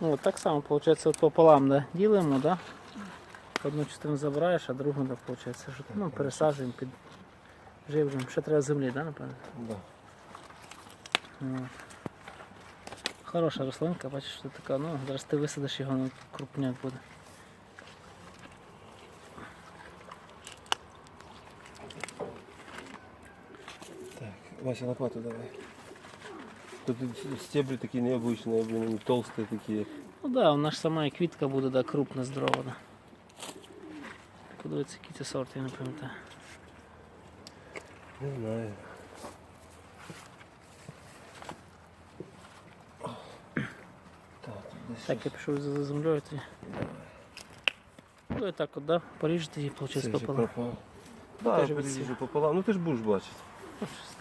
Ну, так само, от пополам да, ділимо, да? Одну частину забираєш, а другу, да, виходить, що, ну, пересаджуємо, під живлюємо. Ще треба землі, да, напевно? Да. От. Хороша рослинка, бачиш, що така, ну, зараз ти висадиш його, ну, крупняк буде. Так, Вася, лопату давай. Тут стебли такие необычные, блин, они толстые такие. Ну так, да, вона ж сама і квітка буде, да, крупна, здорова. Да. Подивіться, який це сорт, я не пам'ятаю. Не знаю. Так, тут десь Так, я пішов за за землею тоді. Ну і так от, да, поріжете її, Це виходить, вже пополам. пропав. Да, Теж я від переріжу пополам. Ну ти ж будеш бачити. Ну, щось